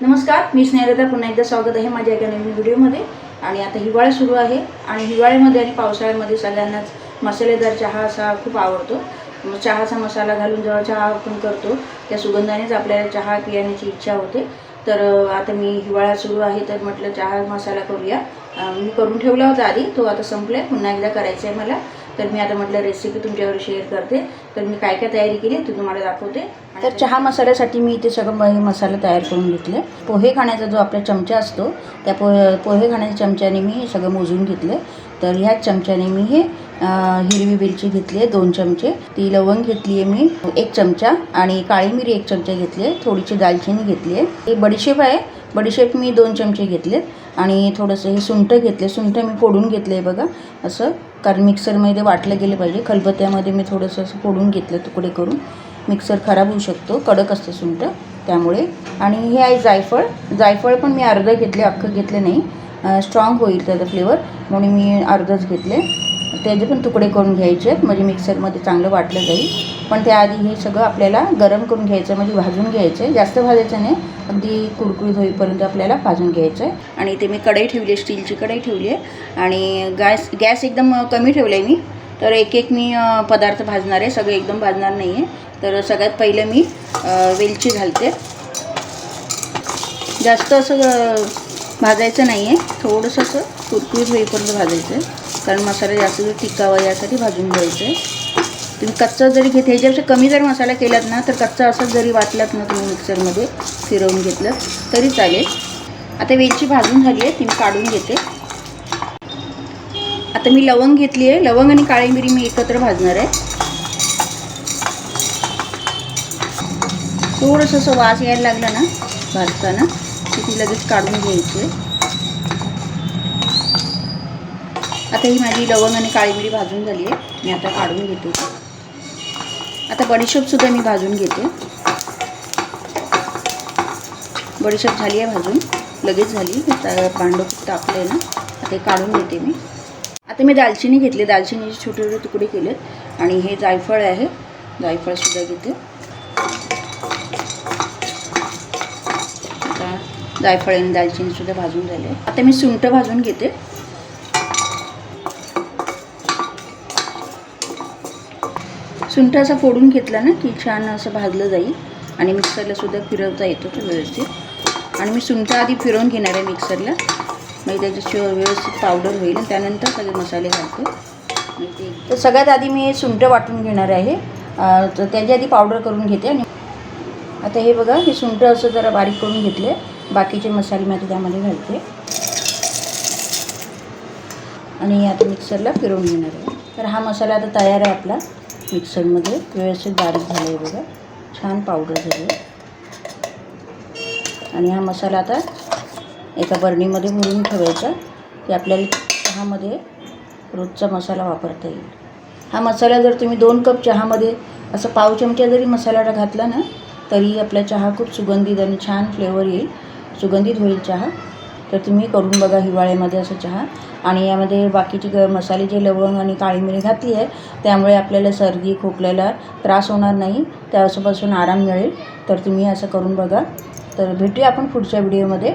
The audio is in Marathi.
नमस्कार मी स्नेहलता. पुन्हा एकदा स्वागत आहे माझ्या एका नवीन व्हिडिओमध्ये. आणि आता हिवाळा सुरू आहे आणि हिवाळ्यामध्ये आणि पावसाळ्यामध्ये सगळ्यांनाच मसालेदार चहा असा खूप आवडतो. चहाचा मसाला घालून जेव्हा चहा आपण करतो त्या सुगंधानेच आपल्याला चहा पिण्याची इच्छा होते. तर आता मी हिवाळा सुरू आहे तर म्हटलं चहा मसाला करूया. मी करून ठेवला होता आधी तो आता संपला पुन्हा एकदा करायचा आहे मला. तर मी आता म्हटलं रेसिपी तुमच्यावर शेअर करते. तर मी काय काय तयारी केली ते तुम्हाला दाखवते. तर चहा मसाल्यासाठी मी इथे सगळं मसाला तयार करून घेतले. पोहे खाण्याचा जो आपला चमचा असतो त्या पोहे पोहे खाण्याच्या चमच्याने मी हे सगळं मोजून घेतले. तर ह्याच चमच्याने मी हे हिरवी मिरची घेतली आहे दोन चमचे. ती लवंग घेतली आहे मी एक चमचा. आणि काळी मिरी एक चमचा घेतली आहे. थोडीशी दालचिनी घेतली आहे. हे बडीशेप आहे. बडीशेप मी दोन चमचे घेतलेत. आणि थोडंसं हे सुंठ घेतले. सुंठ मी फोडून घेतले आहे बघा. असं. कारण मिक्सरमध्ये वाटलं गेलं पाहिजे. खलबत्त्यामध्ये मी थोडंसं असं फोडून घेतलं तुकडे करून. मिक्सर खराब होऊ शकतो कडक असतं सुंठ त्यामुळे. आणि हे आहे जायफळ. जायफळ पण मी अर्धं घेतले अख्खं घेतलं नाही. स्ट्रॉंग होईल त्याचा फ्लेवर म्हणून मी अर्धंच घेतले. त्याचे पण तुकडे करून घ्यायचे आहेत. म्हणजे मिक्सरमध्ये चांगलं वाटलं जाईल. पण त्याआधी हे सगळं आपल्याला गरम करून घ्यायचं म्हणजे भाजून घ्यायचं. आहे जास्त भाजायचं नाही अगदी कुरकुरीत होईपर्यंत आपल्याला भाजून घ्यायचं आहे. आणि इथे मी कढई ठेवली आहे स्टीलची कढई ठेवली आहे. आणि गॅस गॅस एकदम कमी ठेवला आहे मी. तर एक एक मी पदार्थ भाजणार आहे सगळं एकदम भाजणार नाही आहे तर सगळ्यात पहिले मी वेलची घालते. जास्त असं भाजायचं नाही आहे थोडंसं असं कुरकुरीत होईपर्यंत भाजायचं आहे. कारण मसाला जास्त टिकावा यासाठी भाजून घ्यायचं आहे. तुम्ही कच्चा जरी घेत ह्याच्यापेक्षा कमी जर मसाला केलात ना तर कच्चा असंच जरी वाटलात ना तुम्ही मिक्सरमध्ये फिरवून घेतलं तरी चालेल. आता वेलची भाजून झाली आहे ती मी काढून घेते. आता मी लवंग घेतली आहे लवंग आणि काळी मिरी मी एकत्र भाजणार आहे. थोडंसं असं वास यायला लागला ना भाजताना की ती लगेच काढून घ्यायची आहे. आता ही माझी लवंग आणि काळी मिरी भाजून झाली आहे मी आता काढून घेते. आता बडीशेपसुद्धा मी भाजून घेते. बडीशेप झाली आहे भाजून. लगेच झाली. ता- भांडं खूप तापलं आहे ना. आता हे काढून घेते मी. आता मी दालचिनी घेतली. दालचिनीचे छोटे छोटे तुकडे केलेत. आणि हे जायफळ आहे. जायफळसुद्धा घेते. आता जायफळ आणि दालचिनीसुद्धा भाजून झाले. आता मी सुंठ भाजून घेते. सुंठ असा फोडून घेतला ना की छान असं भाजलं जाईल. आणि मिक्सरला सुद्धा फिरवता येतो तो व्यवस्थित. आणि मी सुंठ आधी फिरवून घेणार आहे मिक्सरला. म्हणजे त्याची व्यवस्थित पावडर होईल आणि त्यानंतर सगळे मसाले घालते. तर सगळ्यात आधी मी सुंठ वाटून घेणार आहे. तर त्याची आधी पावडर करून घेते आणि आता हे बघा हे सुंठ असं जरा बारीक करून घेतले बाकीचे मसाले मी आता त्यामध्ये घालते. आणि आता मिक्सरला फिरवून घेणार आहे. तर हा मसाला आता तयार आहे आपला. मिक्सरमध्ये व्यवस्थित बारीक झालं आहे बघा. छान पावडर झाली. आहे आणि हा मसाला आता एका बरणीमध्ये भरून ठेवायचा. की आपल्याला चहामध्ये रोजचा मसाला वापरता येईल. हा मसाला जर तुम्ही दोन कप चहामध्ये असं पाव चमचा जरी मसाला घातला ना तरी आपला चहा खूप सुगंधित आणि छान फ्लेवर येईल. सुगंधित होईल चहा. तर तुम्ही करून बघा हिवाळ्यामध्ये असं चहा. आणि यामध्ये बाकीचे ग मसाले जे लवंग आणि काळी मिरी घातली आहे त्यामुळे आपल्याला सर्दी खोकल्याला त्रास होणार नाही. त्यापासून आराम मिळेल. तर तुम्ही असं करून बघा. तर भेटूया आपण पुढच्या व्हिडिओमध्ये